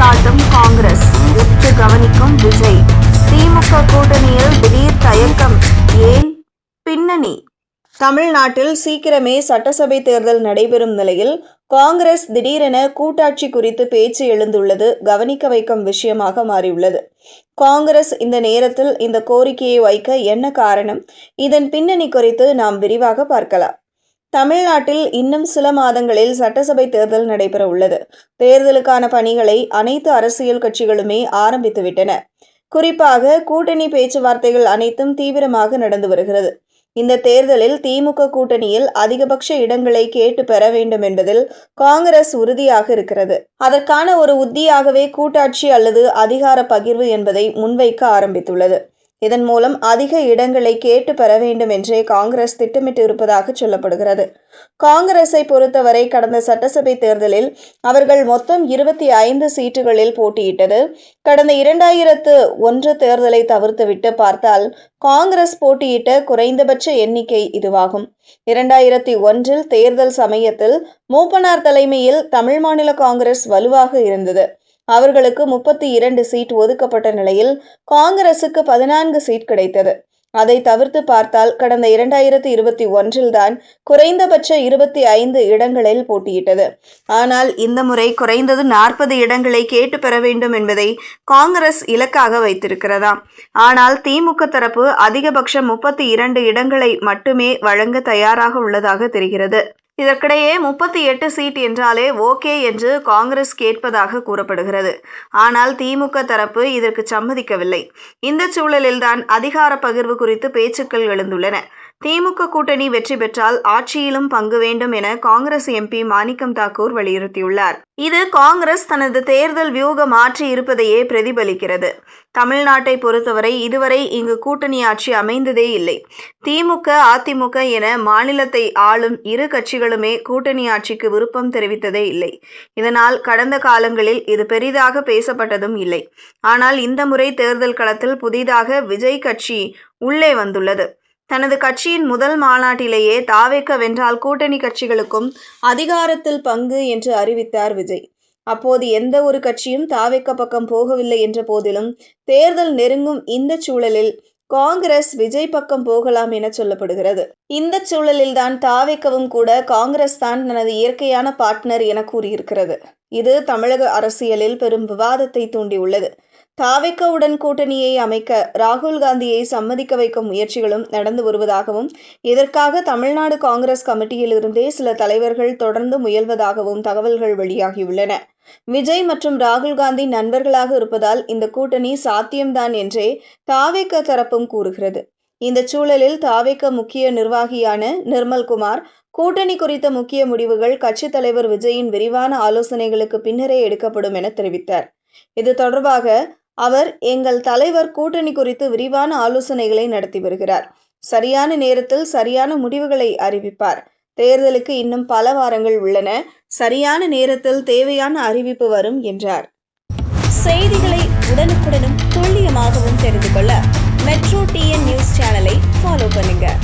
காட்டும் காங்கிரஸ். எடுத்து கவனிக்கும் விஜய். திமுக கூட்டணியில் திடீர் தயக்கம். ஏன்? பின்னணி. தமிழ்நாட்டில் சீக்கிரமே சட்டசபை தேர்தல் நடைபெறும் நிலையில் காங்கிரஸ் திடீரென கூட்டாட்சி குறித்து பேச்சு எழுந்துள்ளது கவனிக்க வைக்கும் விஷயமாக மாறியுள்ளது. காங்கிரஸ் இந்த நேரத்தில் இந்த கோரிக்கையை வைக்க என்ன காரணம்? இதன் பின்னணி குறித்து நாம் விரிவாக பார்க்கலாம். தமிழ்நாட்டில் இன்னும் சில மாதங்களில் சட்டசபை தேர்தல் நடைபெற உள்ளது தேர்தலுக்கான பணிகளை அனைத்து அரசியல் கட்சிகளுமே ஆரம்பித்துவிட்டன. குறிப்பாக கூட்டணி பேச்சுவார்த்தைகள் அனைத்தும் தீவிரமாக நடந்து வருகிறது. இந்த தேர்தலில் திமுக கூட்டணியில் அதிகபட்ச இடங்களை கேட்டு பெற வேண்டும் என்பதில் காங்கிரஸ் உறுதியாக இருக்கிறது. அதற்கான ஒரு உத்தியாகவே கூட்டாட்சி அல்லது அதிகார பகிர்வு என்பதை முன்வைக்க ஆரம்பித்துள்ளது. இதன் மூலம் அதிக இடங்களை கேட்டு பெற வேண்டும் என்றே காங்கிரஸ் திட்டமிட்டு இருப்பதாக சொல்லப்படுகிறது. காங்கிரஸை பொறுத்தவரை கடந்த சட்டசபை தேர்தலில் அவர்கள் மொத்தம் இருபத்தி ஐந்து சீட்டுகளில் போட்டியிட்டது. கடந்த இரண்டாயிரத்து ஒன்று தேர்தலை தவிர்த்துவிட்டு பார்த்தால் காங்கிரஸ் போட்டியிட்ட குறைந்தபட்ச எண்ணிக்கை இதுவாகும். இரண்டாயிரத்தி ஒன்றில் தேர்தல் சமயத்தில் மூப்பனார் தலைமையில் தமிழ் மாநில காங்கிரஸ் வலுவாக இருந்தது. அவர்களுக்கு முப்பத்தி இரண்டு சீட் ஒதுக்கப்பட்ட நிலையில் காங்கிரசுக்கு பதினான்கு சீட் கிடைத்தது. அதை தவிர்த்து பார்த்தால் கடந்த இரண்டாயிரத்தி இருபத்தி ஒன்றில்தான் குறைந்தபட்ச இருபத்தி ஐந்து இடங்களில் போட்டியிட்டது. ஆனால் இந்த முறை குறைந்தது நாற்பது இடங்களை கேட்டு பெற வேண்டும் என்பதை காங்கிரஸ் இலக்காக வைத்திருக்கிறதாம் ஆனால் திமுக தரப்பு அதிகபட்சம் முப்பத்தி இரண்டு இடங்களை மட்டுமே வழங்க தயாராக உள்ளதாக தெரிகிறது. இதற்கிடையே முப்பத்தி எட்டு சீட் என்றாலே ஓகே என்று காங்கிரஸ் கேட்பதாக கூறப்படுகிறது. ஆனால் திமுக தரப்பு இதற்கு சம்மதிக்கவில்லை. இந்த சூழலில்தான் அதிகார பகிர்வு குறித்து பேச்சுக்கள் எழுந்துள்ளன. திமுக கூட்டணி வெற்றி பெற்றால் ஆட்சியிலும் பங்கு வேண்டும் என காங்கிரஸ் எம்பி மாணிக்கம் தாக்கூர் வலியுறுத்தியுள்ளார். இது காங்கிரஸ் தனது தேர்தல் வியூக மாற்றி இருப்பதையே பிரதிபலிக்கிறது. தமிழ்நாட்டை பொறுத்தவரை இதுவரை இங்கு கூட்டணி ஆட்சி அமைந்ததே இல்லை. திமுக அதிமுக என மாநிலத்தை ஆளும் இரு கட்சிகளுமே கூட்டணி ஆட்சிக்கு விருப்பம் தெரிவித்ததே இல்லை. இதனால் கடந்த காலங்களில் இது பெரிதாக பேசப்பட்டதும் இல்லை. ஆனால் இந்த முறை தேர்தல் களத்தில் புதிதாக விஜய் கட்சி உள்ளே வந்துள்ளது. தனது கட்சியின் முதல் மாநாட்டிலேயே தாவேக்க வென்றால் கூட்டணி கட்சிகளுக்கும் அதிகாரத்தில் பங்கு என்று அறிவித்தார் விஜய். அப்போது எந்த ஒரு கட்சியும் தாவேக்க பக்கம் போகவில்லை என்ற போதிலும் தேர்தல் நெருங்கும் இந்த சூழலில் காங்கிரஸ் விஜய் பக்கம் போகலாம் என சொல்லப்படுகிறது. இந்த சூழலில்தான் தாவேக்கவும் கூட காங்கிரஸ் தான் தனது இயற்கையான பார்ட்னர் என கூறியிருக்கிறது. இது தமிழக அரசியலில் பெரும் விவாதத்தை தூண்டியுள்ளது. தாவேக்கவுடன் கூட்டணியை அமைக்க ராகுல் காந்தியை சம்மதிக்க வைக்கும் முயற்சிகளும் நடந்து வருவதாகவும் இதற்காக தமிழ்நாடு காங்கிரஸ் கமிட்டியிலிருந்தே சில தலைவர்கள் தொடர்ந்து முயல்வதாகவும் தகவல்கள் வெளியாகியுள்ளன. விஜய் மற்றும் ராகுல் காந்தி நண்பர்களாக இருப்பதால் இந்த கூட்டணி சாத்தியம்தான் என்றே தாவேக்க தரப்பும் கூறுகிறது. இந்த சூழலில் தாவேக்க முக்கிய நிர்வாகியான நிர்மல்குமார் கூட்டணி குறித்த முக்கிய முடிவுகள் கட்சித் தலைவர் விஜயின் விரிவான ஆலோசனைகளுக்கு பின்னரே எடுக்கப்படும் என தெரிவித்தார். இது தொடர்பாக அவர் எங்கள் தலைவர் கூட்டணி குறித்து விரிவான ஆலோசனைகளை நடத்தி வருகிறார். சரியான நேரத்தில் சரியான முடிவுகளை அறிவிப்பார். தேர்தலுக்கு இன்னும் பல வாரங்கள் உள்ளன. சரியான நேரத்தில் தேவையான அறிவிப்பு வரும் என்றார். செய்திகளை உடனுக்குடனும் துல்லியமாகவும் தெரிந்து கொள்ள மெட்ரோ டிஎன் நியூஸ் சேனலை ஃபாலோ பண்ணுங்கள்